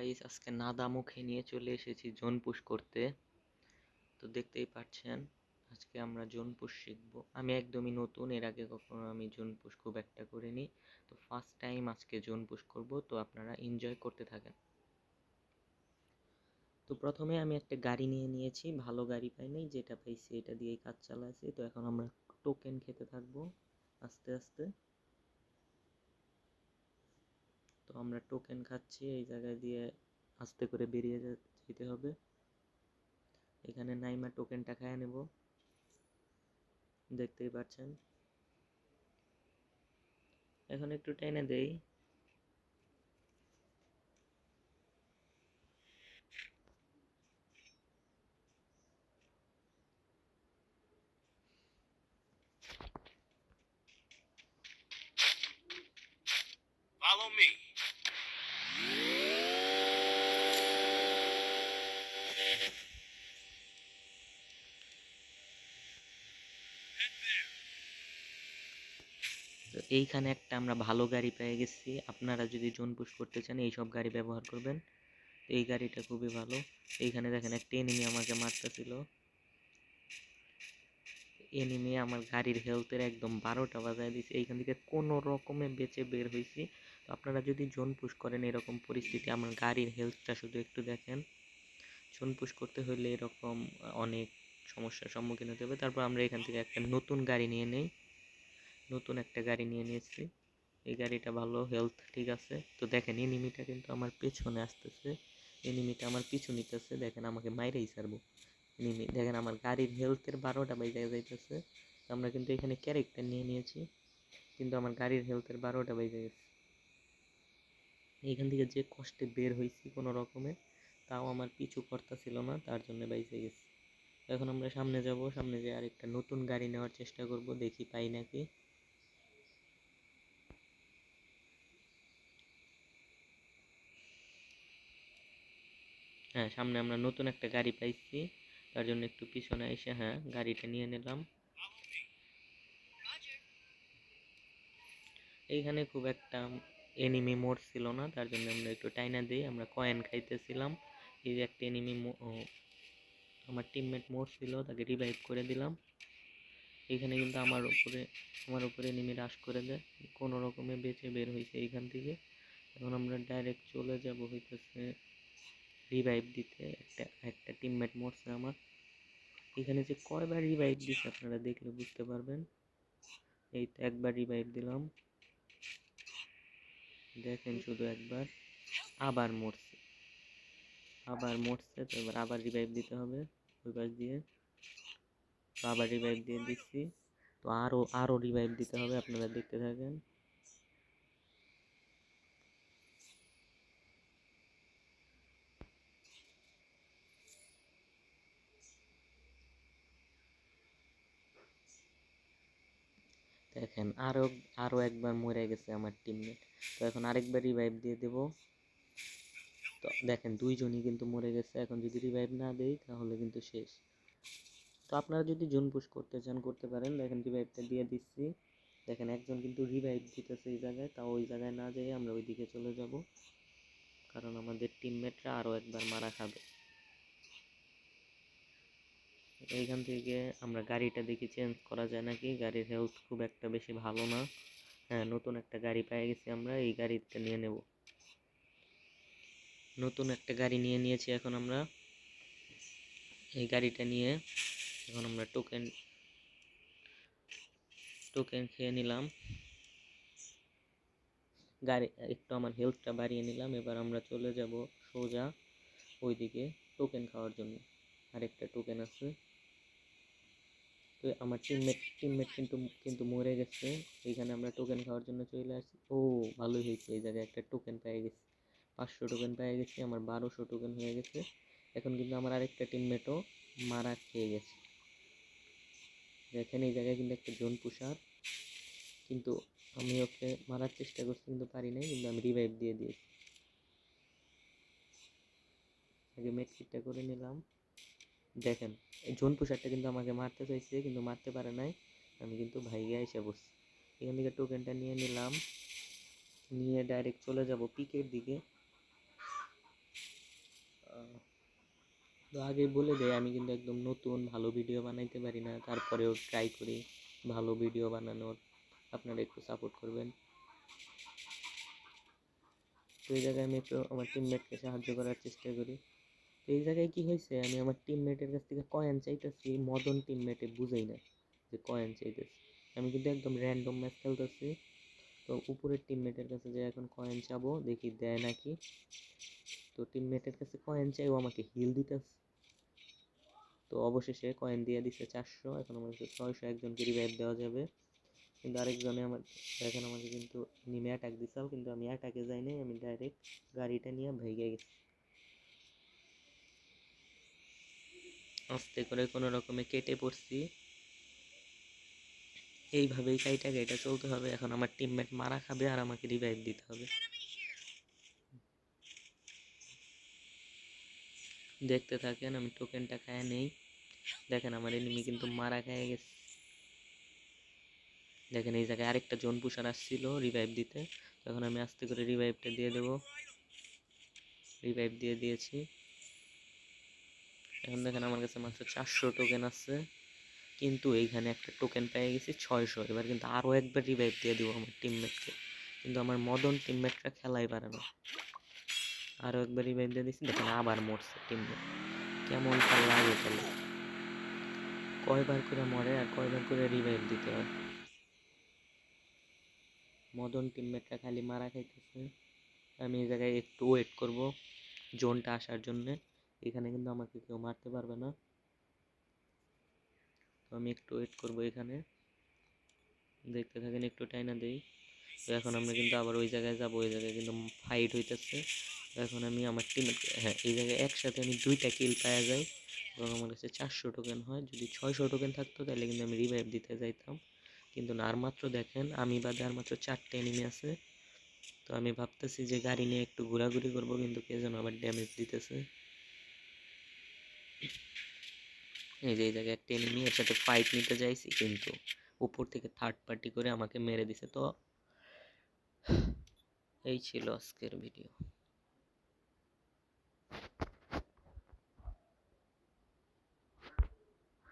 Guys আজকে নাদা মুখে নিয়ে চলে এসেছি জোন পুশ করতে। তো দেখতেই পাচ্ছেন, আজকে আমরা জোন পুশ শিখব। আমি একদমই নতুন, এর আগে কখনো আমি জোন পুশ খুব একটা করিনি। তো ফার্স্ট টাইম আজকে জোন পুশ করব, তো আপনারা এনজয় করতে থাকেন। তো প্রথমে আমি একটা গাড়ি নিয়ে নিয়েছি, ভালো গাড়ি পাই নাই, যেটা পাইছি এটা দিয়েই কাজ চালাচ্ছি তো এখন আমরা টোকেন খেতে থাকব, আস্তে আস্তে। তো আমরা টোকেন খাচ্ছি, এই জায়গায় দিয়ে আস্তে করে বেরিয়ে যেতে হবে। এখানে নাইমা টোকেনটা খায় নেব। দেখতেই পাচ্ছেন। এখন একটু টেনে দেই। Follow me. এইখানে একটা আমরা ভালো গাড়ি পেয়ে গেছি। আপনারা যদি জোন পুশ করতে চান, এই সব গাড়ি ব্যবহার করবেন। এই গাড়িটা খুবই ভালো। এইখানে দেখেন, একটা এনিমি আমাকে মারতেছিল। এনিমি আমার গাড়ির হেলথের একদম বারোটা বাজায় দিছে এইখান থেকে কোনো রকমে বেঁচে বের হয়েছি। তো আপনারা যদি জোন পুশ করেন এরকম পরিস্থিতি, আমার গাড়ির হেলথটা শুধু একটু দেখেন। জোন পুশ করতে হলে এরকম অনেক সমস্যার সম্মুখীন হতে হবে। তারপর আমরা এখান থেকে একটা নতুন গাড়ি নিয়ে নেই। নতুন একটা গাড়ি নিয়ে নিয়েছি। এই গাড়িটা ভালো, হেলথ ঠিক আছে। তো দেখেন এনিমিটা কিন্তু আমার পেছনে আসতেছে। এনিমিটা আমার পিছু নিতেছে। দেখেন আমাকে মাইরেই ছাড়বো। এনিমি দেখেন আমার গাড়ির হেলথের বারোটা বাইজা যাইতেছে। আমরা কিন্তু এখানে ক্যারেক্টার নিয়ে নিয়েছি। কিন্তু আমার গাড়ির হেলথের বারোটা বাইজে গেছে। এইখান থেকে যে কষ্টে বের হয়েছি কোনো রকমে, তাও আমার পিছু কর্তা ছিল না, তার জন্য বাইজে গেছি। এখন আমরা সামনে যাব, সামনে যে আরেকটা নতুন গাড়ি নেওয়ার চেষ্টা করব, দেখি পাই নাকি। হ্যাঁ সামনে আমরা নতুন একটা গাড়ি পাইছি। তার জন্য একটু পিছনে এসে হ্যাঁ গাড়িটা নিয়ে নিলাম। এইখানে খুব একটা এনিমি মোড ছিল না, তার জন্য আমরা একটু টাইনা দিই আমরা কয়েন খাইতেছিলাম। এই যে একটা এনিমি আমার টিমমেট মোড ছিল, তাকে রিভাইভ করে দিলাম। এখানে কিন্তু আমার উপরে আমার উপরে এনিমি রাশ করে দেয়। কোনো রকমে বেঁচে বের হয়েছে এইখান থেকে। এখন আমরা ডাইরেক্ট চলে যাব হইতেছে রিভাইভ দিতে একটা একটা টিমমেট মরছে আমার। এখানে যে কয়বার রিভাইভ দিচ্ছে আপনারা দেখলে বুঝতে পারবেন। এই তো একবার রিভাইভ দিলাম। দেখেন শুধু একবার, আবার মরছে। আবার মরছে, তো এবার আবার রিভাইভ দিতে হবে ওই পাশ দিয়ে। তো আবার রিভাইভ দিয়ে দিচ্ছি। তো আরও আরও রিভাইভ দিতে হবে, আপনারা দেখতে থাকেন। দেখেন আরও আরও একবার মরে গেছে আমার টিমমেট তো এখন আরেকবার রিভাইভ দিয়ে দেব। তো দেখেন, দুইজনই কিন্তু মরে গেছে। এখন যদি রিভাইভ না দেই, তাহলে কিন্তু শেষ। তো আপনারা যদি জোন পুশ করতে চান, করতে পারেন। দেখেন রিভাইভটা দিয়ে দিচ্ছি। দেখেন, একজন কিন্তু রিভাইভ দিতেছে এই জায়গায়। তাও ওই জায়গায় না যেয়ে আমরা ওইদিকে চলে যাব। কারণ আমাদের টিমমেটরা আরও একবার মারা খাবে। এইখান থেকে আমরা গাড়িটা দেখি চেঞ্জ করা যায় নাকি? গাড়ির হেলথ খুব একটা বেশি ভালো না। হ্যাঁ নতুন একটা গাড়ি পেয়ে গেছি আমরা, এই গাড়িটা নিয়ে নেব। নতুন একটা গাড়ি নিয়ে নিয়েছি এখন আমরা। এই গাড়িটা নিয়ে এখন আমরা টোকেন টোকেন খেয়ে নিলাম। গাড়ি, একটু আমার হেলথটা বাড়িয়ে নিলাম, এবার আমরা চলে যাব সোজা ওইদিকে টোকেন খাওয়ার জন্য। আরেকটা টোকেন আছে। তো আমার টিমমেট টিমমেট কিন্তু কিন্তু মরে গেছে। এইখানে আমরা টোকেন খাওয়ার জন্য চলে আসছি ও, ভালোই হয়েছে। এই জায়গায় একটা টোকেন পেয়ে গেছি। পাঁচশো টোকেন পেয়ে গেছি, আমার বারোশো টোকেন হয়ে গেছে। এখন কিন্তু আমার আরেকটা টিমমেটও মারা খেয়ে গেছে। দেখেন এই জায়গায় কিন্তু একটা জোন পুষার কিন্তু আমি ওকে মারার চেষ্টা করছি, কিন্তু পারি নাই, কিন্তু আমি রিভাইভ দিয়ে দিয়েছি। আগে মেট কিটটা করে নিলাম। দেখেন জোন পুষারটা কিন্তু আমাকে মারতে চাইছে, কিন্তু মারতে পারে নাই। আমি কিন্তু ভাইয়া এসে বসছি। এখান থেকে টোকেনটা নিয়ে নিলাম। নিয়ে ডাইরেক্ট চলে যাব পিকের দিকে। তো আগে বলে দেয় আমি কিন্তু একদম নতুন, ভালো ভিডিও বানাইতে পারি না। তারপরেও ট্রাই করি ভালো ভিডিও বানানোর। আপনারা একটু সাপোর্ট করবেন। তো এই জায়গায় আমি একটু আমার টিমমেটকে সাহায্য করার চেষ্টা করি। এই জায়গায় কি হয়েছে আমি আমার টিমমেটের কাছ থেকে কয়েন চাইতেছি মদন টিমমেটে বুঝেই না যে কয়েন চাইতেছি। আমি কিন্তু একদম র্যান্ডম ম্যাচ খেলতেছি, তো উপরের টিমমেটের কাছে যে এখন কয়েন চাবো, দেখি দেয় নাকি। তো টিমমেটের কাছে কয়েন চাই, ও আমাকে হিল দিতেছে। তো অবশেষে কয়েন দিয়ে দিছে চারশো, এখন আমার কাছে ছয়শো, একজনকে রিভাইভ দেওয়া যাবে। কিন্তু আরেকজনে আমার দেখেন আমাকে কিন্তু নিমে অ্যাটাক দিছাও কিন্তু আমি অ্যাটাকে যাই নাই, আমি ডাইরেক্ট গাড়িটা নিয়ে ভেগে গেছি। আস্তে করে কোনো রকমে কেটে পড়ছি। এইভাবেই কাইটা কাইটা চলতে হবে। এখন আমার টিমমেট মারা খাবে আর আমাকে রিভাইভ দিতে হবে। দেখতে থাকেন, আমি টোকেনটা খায় নেই। দেখেন আমার এনিমি কিন্তু মারা খেয়ে গেছে। দেখেন এই জায়গায় আরেকটা জোন পুষার আসছিল রিভাইভ দিতে। তখন আমি আস্তে করে রিভাইভটা দিয়ে দেব। রিভাইভ দিয়ে দিয়েছি। এখন দেখেন আমার কাছে মাত্র চারশো টোকেন আছে। কিন্তু এইখানে একটা টোকেন পেয়ে গেছি ছয়শো। এবার কিন্তু আরও একবার রিভাইভ দিয়ে দেবো আমার টিমমেটকে কিন্তু আমার মদন টিমমেটরা খেলাই পারে না। আরও একবার রিভাইভ দিয়ে দিচ্ছি দেখেন আবার মরছে টিমমেট কেমন তার লাগে তাহলে কয়বার করে মরে আর কয়বার করে রিভাইভ দিতে হয়। মদন টিমমেটরা খালি মারা খাইতেছে। আমি এই জায়গায় একটু ওয়েট করব। জোনটা আসার জন্যে। এখানে কিন্তু আমাকে কেউ মারতে পারবে না। তো আমি একটু ওয়েট করব এখানে। দেখতে থাকেন, একটু টাইনা দেই। তো এখন আমরা কিন্তু আবার ওই জায়গায় যাব, ওই জায়গায় কিন্তু ফাইট হইতেছে। এখন আমি আমার টিমের হ্যাঁ এই জায়গায় একসাথে আমি দুইটা কিল পাওয়া যাই। এবং আমার কাছে চারশো টোকেন হয়। যদি ছয়শো টোকেন থাকতো, তাহলে কিন্তু আমি রিভাইভ দিতে যাইতাম। কিন্তু না, আর মাত্র দেখেন, আমি বাদে আর মাত্র চারটে এনিমি আছে। তো আমি ভাবতেছি যে গাড়ি নিয়ে একটু ঘোরাঘুরি করব, কিন্তু কে যেন আবার ড্যামেজ দিতেছে। এই যে, এই জায়গায় একটা এনিমি এর সাথে ফাইট নিতে চাইছি কিন্তু উপর থেকে থার্ড পার্টি করে আমাকে মেরে দিছে। তো এই ছিল আজকের ভিডিও